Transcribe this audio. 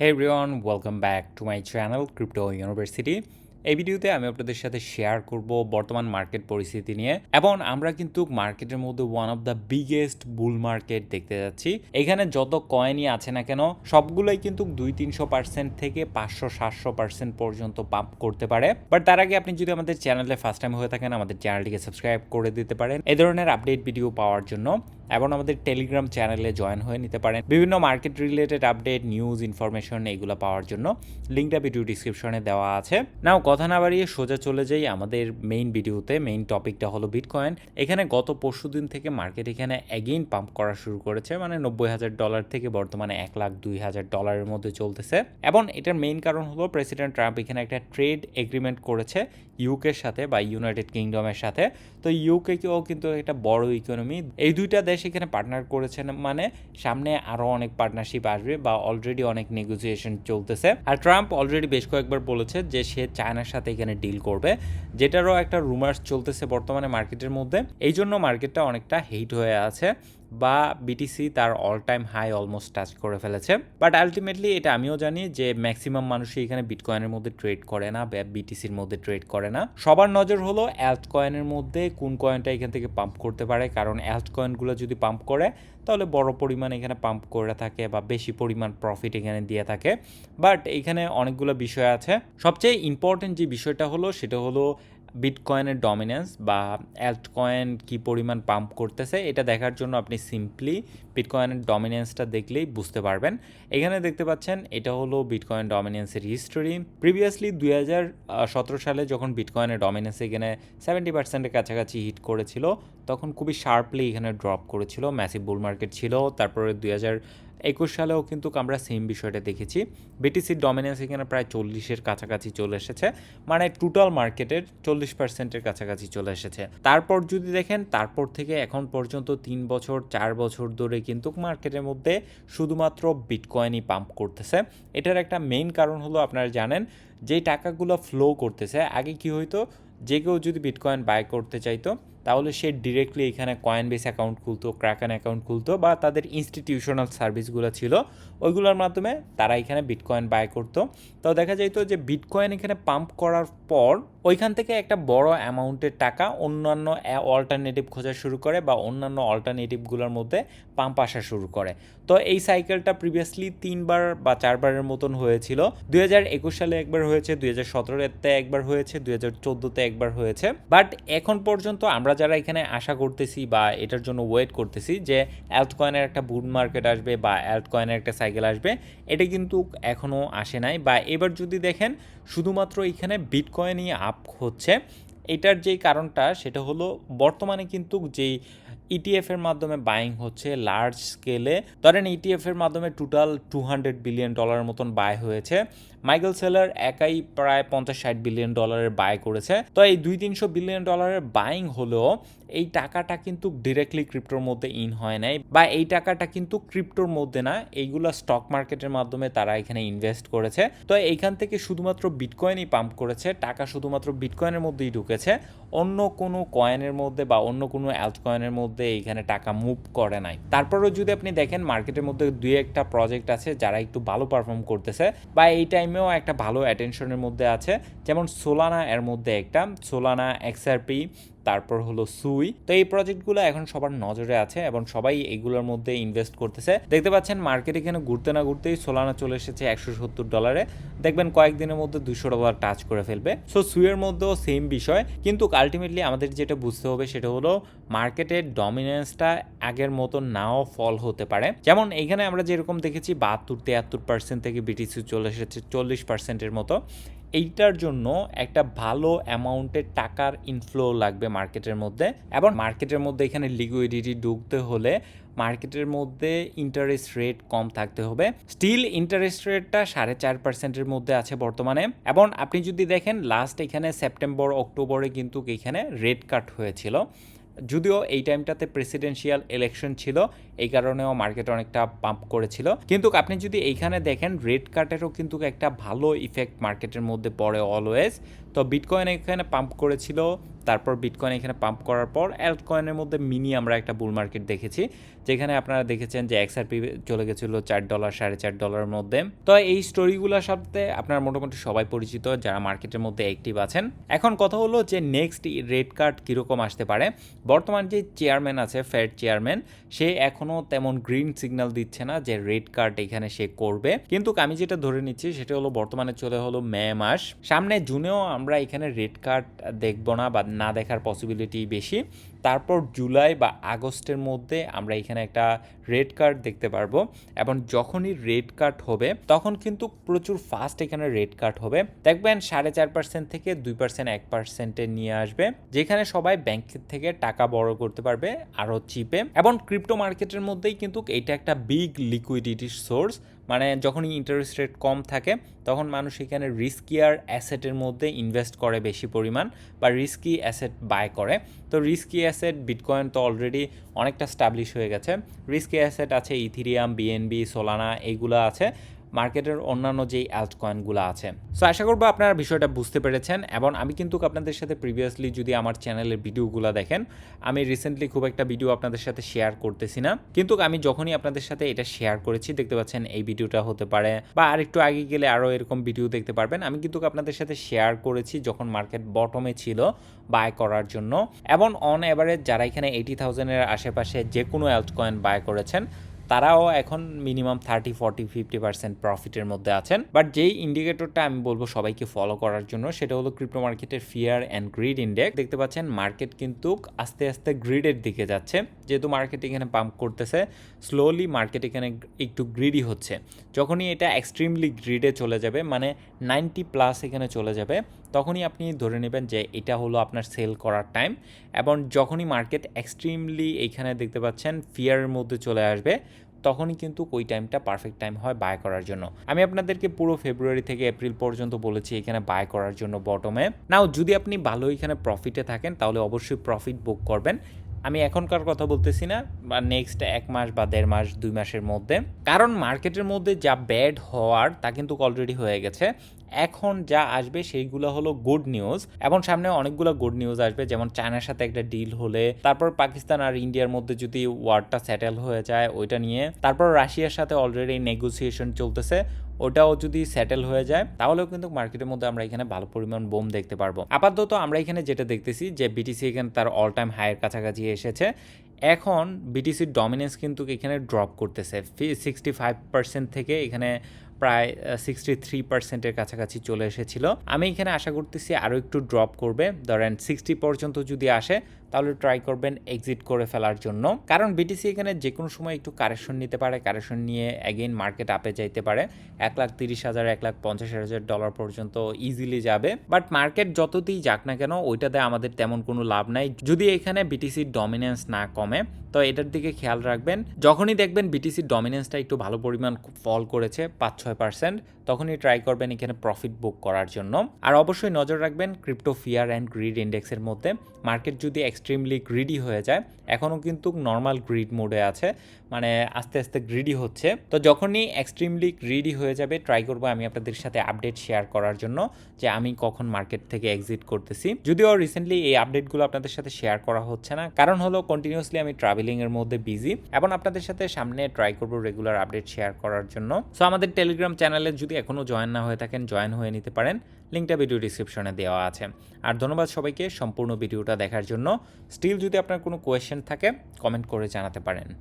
Hey everyone, welcome back to my channel Crypto University. এই ভিডিওতে আমি আপনাদের সাথে শেয়ার করব বর্তমান মার্কেট পরিস্থিতি নিয়ে এবং আমরা কিন্তু মার্কেটের মধ্যে one of the biggest bull market দেখতে যাচ্ছি। এখানে যত কয়েনই আছে না কেন সবগুলোই কিন্তু দুই তিনশো পার্সেন্ট থেকে পাঁচশো সাতশো পার্সেন্ট পর্যন্ত পাম্প করতে পারে। বাট তার আগে আপনি যদি আমাদের চ্যানেলে ফার্স্ট টাইম হয়ে থাকেন আমাদের চ্যানেলটিকে সাবস্ক্রাইব করে দিতে পারেন। এ ধরনের আপডেট ভিডিও পাওয়ার জন্য। এবং আমাদের টেলিগ্রাম চ্যানেলে জয়েন হয়ে নিতে পারেন। বিভিন্ন market related update news information এগুলো পাওয়ার জন্য। লিঙ্কটা ভিডিও ডিসক্রিপশনে দেওয়া আছে। নাও কথা না বাড়িয়ে সোজা চলে যাই আমাদের মেইন ভিডিওতে মেইন টপিকটা হলো বিটকয়েন এখানে গত পরশু দিন থেকে মার্কেট এখানে অ্যাগেইন পাম্প করা শুরু করেছে। মানে নব্বই হাজার ডলার থেকে বর্তমানে এক লাখ দুই হাজার ডলারের মধ্যে চলতেছে। এবং এটার মেইন কারণ হলো প্রেসিডেন্ট ট্রাম্প এখানে একটা ট্রেড এগ্রিমেন্ট করেছে ইউকের সাথে বা ইউনাইটেড কিংডমের সাথে। তো ইউকেকেও কিন্তু একটা বড় ইকোনমি এই দুইটা দেশ এখানে পার্টনার করেছেন। মানে সামনে আরও অনেক পার্টনারশিপ আসবে বা অলরেডি অনেক নেগোসিয়েশন চলতেছে। আর ট্রাম্প অলরেডি বেশ কয়েকবার বলেছে যে সে চায়নার সাথে এখানে ডিল করবে। যেটারও একটা রুমার্স চলতেছে বর্তমানে মার্কেটের মধ্যে। এই জন্য মার্কেটটা অনেকটা হিট হয়ে আছে। বা বিটিসি তার all time high almost touch করে ফেলেছে। বাট আলটিমেটলি এটা আমিও জানি যে ম্যাক্সিমাম মানুষই এখানে বিটকয়েনের মধ্যে ট্রেড করে না বা বিটিসির মধ্যে ট্রেড করে না। সবার নজর হলো অ্যাল্ট কয়েনের মধ্যে কোন কয়েনটা এখান থেকে পাম্প করতে পারে। কারণ অ্যাল্ট কয়েনগুলো যদি পাম্প করে, তাহলে বড় পরিমাণ এখানে পাম্প করে থাকে বা বেশি পরিমাণ প্রফিট এখানে দিয়ে থাকে। বাট এখানে অনেকগুলো বিষয় আছে। সবচেয়ে ইম্পর্টেন্ট যে বিষয়টা হলো, সেটা হলো বিটকয়েনের ডমিনেন্স বা অ্যাল্টকয়েন কি পরিমাণ পাম্প করতেছে, এটা দেখার জন্য আপনি সিম্পলি বিটকয়েনের ডমিনেন্সটা দেখলেই বুঝতে পারবেন। এখানে দেখতে পাচ্ছেন, এটা হলো বিটকয়েন ডমিনেন্সের হিস্টোরি প্রিভিয়াসলি দুই হাজার সতেরো সালে যখন বিটকয়েনের ডমিনেন্স এখানে সেভেন্টি পার্সেন্টের কাছাকাছি হিট করেছিল, তখন খুবই শার্পলি এখানে ড্রপ করেছিল। ম্যাসিভ বুল মার্কেট ছিল, তারপরে দুই হাজার একুশ সালেও কিন্তু আমরা সেম বিষয়টা দেখেছি। বিটিসির ডমিনেন্স এখানে প্রায় চল্লিশের কাছাকাছি চলে এসেছে। মানে টোটাল মার্কেটের চল্লিশ পার্সেন্টের কাছাকাছি চলে এসেছে। তারপর যদি দেখেন, তারপর থেকে এখন পর্যন্ত তিন বছর, চার বছর ধরে কিন্তু মার্কেটের মধ্যে শুধুমাত্র বিটকয়েনই পাম্প করতেছে। এটার একটা মেইন কারণ হলো আপনারা জানেন, যে টাকাগুলো ফ্লো করতেছে, আগে কি হইতো? যে কেউ যদি বিটকয়েন বাই করতে চাইতো তাহলে সে ডিরেক্টলি এখানে কয়েন বেস অ্যাকাউন্ট খুলতো ক্র্যাকান অ্যাকাউন্ট খুলতো বা তাদের ইনস্টিটিউশনাল সার্ভিসগুলো ছিল, ওইগুলোর মাধ্যমে তারা এখানে বিটকয়েন বাই করতো। তো দেখা যাইতো যে বিটকয়েন এখানে পাম্প করার পর ওইখান থেকে একটা বড় অ্যামাউন্টের টাকা অন্যান্য অল্টারনেটিভ খোঁজা শুরু করে বা অন্যান্য অল্টারনেটিভগুলোর মধ্যে পাম্প আসা শুরু করে। তো এই সাইকেলটা প্রিভিয়াসলি তিনবার বা চারবারের মতন হয়েছিল। দুই হাজার একুশ সালে একবার হয়েছে, দুই হাজার সতেরোতে একবার হয়েছে, দুই হাজার চোদ্দোতে একবার হয়েছে। বাট এখন পর্যন্ত আমরা যারা এখানে আশা করতেছি বা এটার জন্য ওয়েট করতেছি যে অ্যাল্ট কয়েনের একটা বুট মার্কেট আসবে বা অ্যাল্ট কয়েনের একটা সাইকেল আসবে, এটা কিন্তু এখনও আসে নাই। বা এবার যদি দেখেন, শুধুমাত্র এখানে বিটকয়েনই আপ হচ্ছে। এটার যেই কারণটা, সেটা হলো বর্তমানে কিন্তু যেই ইটিএফ এর মাধ্যমে বাইং হচ্ছে লার্জ স্কেলে ধরেন ইটিএফ এর মাধ্যমে টোটাল টু হান্ড্রেড বিলিয়ন ডলারের মতন বাই হয়েছে। মাইকেল সেলার একাই প্রায় পঞ্চাশ ষাট বিলিয়ন ডলারের বাই করেছে। তো এই দুই তিনশো বিলিয়ন ডলারের বাইং হলেও এই টাকাটা কিন্তু ডিরেক্টলি ক্রিপ্টোর মধ্যে ইন হয় নাই বা এই টাকাটা কিন্তু ক্রিপ্টোর মধ্যে না, এইগুলো স্টক মার্কেটের মাধ্যমে তারা এখানে ইনভেস্ট করেছে। তো এইখান থেকে শুধুমাত্র বিটকয়েনই পাম্প করেছে, টাকা শুধুমাত্র বিটকয়েনের মধ্যেই ঢুকেছে, অন্য কোনো কয়েনের মধ্যে বা অন্য কোনো অ্যাল্ট কয়েনের মধ্যে এইখানে টাকা মুভ করে নাই। তারপরেও যদি আপনি দেখেন মার্কেটের মধ্যে দুই একটা প্রজেক্ট আছে যারা একটু ভালো পারফর্ম করতেছে, বা এই টাইমেও একটা ভালো অ্যাটেনশনের মধ্যে আছে। যেমন সোলানা এর মধ্যে একটা সোলানা এক্সআরপি তারপর হলো সুই। তো এই প্রজেক্টগুলো এখন সবার নজরে আছে এবং সবাই এগুলোর মধ্যে ইনভেস্ট করতেছে। দেখতে পাচ্ছেন মার্কেট এখানে ঘুরতে না ঘুরতেই সোলানা চলে এসেছে একশো সত্তর ডলারে দেখবেন কয়েকদিনের মধ্যে দুশো ডলার টাচ করে ফেলবে। সো সুইয়ের মধ্যেও সেম বিষয়। কিন্তু আলটিমেটলি আমাদের যেটা বুঝতে হবে সেটা হলো মার্কেটের ডমিনেন্সটা আগের মতো নাও ফল হতে পারে। যেমন এখানে আমরা যেরকম দেখেছি বাহাত্তর, তিয়াত্তর পার্সেন্ট থেকে বিটিসি চলে এসেছে, চল্লিশ পার্সেন্টের মতো। এইটার জন্য একটা ভালো অ্যামাউন্টের টাকার ইনফ্লো লাগবে মার্কেটের মধ্যে এবং মার্কেটের মধ্যে এখানে লিকুইডিটি ঢুকতে হলে মার্কেটের মধ্যে ইন্টারেস্ট রেট কম থাকতে হবে। স্টিল ইন্টারেস্ট রেটটা সাড়ে চার পার্সেন্টের মধ্যে আছে বর্তমানে এবং আপনি যদি দেখেন লাস্ট এখানে সেপ্টেম্বর অক্টোবরে কিন্তু এখানে রেট কাট হয়েছিল। যদিও এই টাইমটাতে প্রেসিডেন্সিয়াল ইলেকশন ছিল, এই কারণেও মার্কেট অনেকটা পাম্প করেছিল। কিন্তু আপনি যদি এইখানে দেখেন রেড কার্টেরও কিন্তু একটা ভালো ইফেক্ট মার্কেটের মধ্যে পড়ে অলওয়েজ তো বিটকয়েন এখানে পাম্প করেছিল তারপর বিটকয়েন এখানে পাম্প করার পর অ্যাল্ট কয়েনের মধ্যে মিনি আমরা একটা বুল মার্কেট দেখেছি, যেখানে আপনারা দেখেছেন যে এক্সআরপি চলে গেছিল চার ডলার সাড়ে চার ডলারের মধ্যে। তো এই স্টোরিগুলোর সাথে আপনার মোটামুটি সবাই পরিচিত যারা মার্কেটের মধ্যে অ্যাক্টিভ আছেন। এখন কথা হলো যে নেক্সট রেড কার্ড কীরকম আসতে পারে। বর্তমান যে চেয়ারম্যান আছে ফেড চেয়ারম্যান সে এখনও তেমন গ্রিন সিগন্যাল দিচ্ছে না যে রেড কার্ড এখানে সে করবে। কিন্তু আমি যেটা ধরে নিচ্ছি, সেটা হলো বর্তমানে চলে হলো মে মাস। সামনে জুনেও আমরা এখানে রেড কার্ড দেখব না বা না দেখার পসিবিলিটি বেশি। তারপর জুলাই বা আগস্টের মধ্যে আমরা এখানে একটা রেড কার্ড দেখতে পারব। এবং যখনই রেড কার্ড হবে, তখন কিন্তু প্রচুর ফাস্ট এখানে রেড কার্ড হবে। দেখবেন সাড়ে চার পার্সেন্ট থেকে দুই পার্সেন্ট এক পার্সেন্টে নিয়ে আসবে, যেখানে সবাই ব্যাংকের থেকে টাকা বড় করতে পারবে আরও চিপে এবং ক্রিপ্টো মার্কেটের মধ্যেই কিন্তু এটা একটা বিগ লিকুইডিটির সোর্স মানে যখনই ইন্টারেস্ট রেট কম থাকে, তখন মানুষ এখানে রিস্কিয়ার অ্যাসেটের মধ্যে ইনভেস্ট করে বেশি পরিমাণ, বা রিস্কি অ্যাসেট বাই করে। তো রিস্কি অ্যাসেট বিটকয়েন তো অলরেডি অনেকটা স্টাবলিশ হয়ে গেছে। রিস্কি অ্যাসেট আছে ইথিরিয়াম বিএনবি সোলানা এইগুলো আছে। মার্কেটের অন্যান্য যেই অ্যাল্ট কয়েনগুলো আছে। সো আশা করব আপনারা বিষয়টা বুঝতে পেরেছেন এবং আমি কিন্তু আপনাদের সাথে প্রিভিয়াসলি যদি আমার চ্যানেলের ভিডিওগুলো দেখেন, আমি রিসেন্টলি খুব একটা ভিডিও আপনাদের সাথে শেয়ার করতেছি না। কিন্তু আমি যখনই আপনাদের সাথে এটা শেয়ার করেছি, দেখতে পাচ্ছেন এই ভিডিওটা হতে পারে বা আরেকটু আগে গেলে আরও এরকম ভিডিও দেখতে পারবেন। আমি কিন্তু আপনাদের সাথে শেয়ার করেছি যখন মার্কেট বটমে ছিল বাই করার জন্য। এবং অন এভারেজ যারা এখানে এইটি থাউজেন্ডের আশেপাশে যে কোনো অ্যাল্ট কয়েন বাই করেছেন তারাও এখন minimum thirty forty fifty percent প্রফিটের মধ্যে আছেন। বাট যেই ইন্ডিকেটরটা আমি বলব সবাইকে ফলো করার জন্য, সেটা হলো ক্রিপ্টো মার্কেটের ফিয়ার অ্যান্ড গ্রিড ইন্ডেক্স দেখতে পাচ্ছেন মার্কেট কিন্তু আস্তে আস্তে গ্রিডের দিকে যাচ্ছে। যেহেতু মার্কেট এখানে পাম্প করতেছে স্লোলি মার্কেট এখানে একটু গ্রিডি হচ্ছে। যখনই এটা এক্সট্রিমলি গ্রিডে চলে যাবে মানে নাইনটি প্লাস এখানে চলে যাবে তখনই আপনি ধরে নেবেন যে এটা হলো আপনার সেল করার টাইম এবং যখনই মার্কেট এক্সট্রিমলি এইখানে দেখতে পাচ্ছেন ফিয়ারের মধ্যে চলে আসবে, তখনই কিন্তু ওই টাইমটা পারফেক্ট টাইম হয় বাই করার জন্য। আমি আপনাদেরকে পুরো ফেব্রুয়ারি থেকে এপ্রিল পর্যন্ত বলেছি এখানে বাই করার জন্য বটমে নাও যদি আপনি ভালো এখানে প্রফিটে থাকেন, তাহলে অবশ্যই প্রফিট বুক করবেন। আমি এখনকার কথা বলতেছি না, বা নেক্সট এক মাস বা দেড় মাস, দুই মাসের মধ্যে। কারণ মার্কেটের মধ্যে যা ব্যাড হওয়ার, তা কিন্তু অলরেডি হয়ে গেছে। এখন যা আসবে, সেইগুলো হলো গুড নিউজ এবং সামনে অনেকগুলো গুড নিউজ আসবে, যেমন চায়নার সাথে একটা ডিল হলে, তারপর পাকিস্তান আর ইন্ডিয়ার মধ্যে যদি ওয়ারটা সেটেল হয়ে যায়, ওইটা নিয়ে। তারপর রাশিয়ার সাথে অলরেডি নেগোসিয়েশন চলতেছে। ওটাও যদি সেটেল হয়ে যায়, তাহলেও কিন্তু মার্কেটের মধ্যে আমরা এখানে ভালো পরিমাণ বোম দেখতে পারব। আপাতত আমরা এখানে যেটা দেখতেছি যে বিটিসি এখানে তার অল টাইম হাইয়ের কাছাকাছি এসেছে। এখন বিটিসির ডমিনেন্স কিন্তু এখানে ড্রপ করতেছে। সিক্সটি ফাইভ পার্সেন্ট থেকে এখানে প্রায় সিক্সটি থ্রি পার্সেন্টের কাছাকাছি চলে এসেছিল। আমি এখানে আশা করতেছি আরও একটু ড্রপ করবে। ধরেন সিক্সটি পর্যন্ত যদি আসে তাহলে ট্রাই করবেন এক্সিট করে ফেলার জন্য। কারণ বিটিসি এখানে যে কোনো সময় একটু কারেকশন নিতে পারে কারেকশন নিয়ে অ্যাগেইন মার্কেট আপে যাইতে পারে। এক লাখ তিরিশ হাজার, এক লাখ পঞ্চাশ হাজার ডলার পর্যন্ত ইজিলি যাবে। বাট মার্কেট যততেই যাক না কেন, ওইটাতে আমাদের তেমন কোনো লাভ নাই। যদি এখানে বিটিসির ডমিনেন্স না কমে, তো এটার দিকে খেয়াল রাখবেন। যখনই দেখবেন বিটিসির ডমিনেন্সটা একটু ভালো পরিমাণ ফল করেছে পাঁচ ছয় পার্সেন্ট তখনই ট্রাই করবেন এখানে প্রফিট বুক করার জন্য। আর অবশ্যই নজর রাখবেন ক্রিপ্টো ফিয়ার অ্যান্ড গ্রিড ইন্ডেক্সের মধ্যে। মার্কেট যদি এক্সট্রিমলি গ্রিডি হয়ে যায়, এখনও কিন্তু নর্মাল গ্রিড মোডে আছে মানে আস্তে আস্তে গ্রিডি হচ্ছে। তো যখনই এক্সট্রিমলি গ্রিডি হয়ে যাবে ট্রাই করব আমি আপনাদের সাথে আপডেট শেয়ার করার জন্য যে আমি কখন মার্কেট থেকে এক্সিট করতেছি। যদিও রিসেন্টলি এই আপডেটগুলো আপনাদের সাথে শেয়ার করা হচ্ছে না, কারণ হলো কন্টিনিউসলি আমি ট্রাভেলিংয়ের মধ্যে বিজি এবং আপনাদের সাথে সামনে ট্রাই করব রেগুলার আপডেট শেয়ার করার জন্য। সো আমাদের টেলিগ্রাম চ্যানেলে যদি এখনও জয়েন না হয়ে থাকেন জয়েন হয়ে নিতে পারেন। লিঙ্কটা ভিডিও ডিসক্রিপশনে দেওয়া আছে। আর ধন্যবাদ সবাইকে সম্পূর্ণ ভিডিওটা দেখার জন্য। স্টিল যদি আপনার কোনো কোয়েশ্চেন থাকে কমেন্ট করে জানাতে পারেন।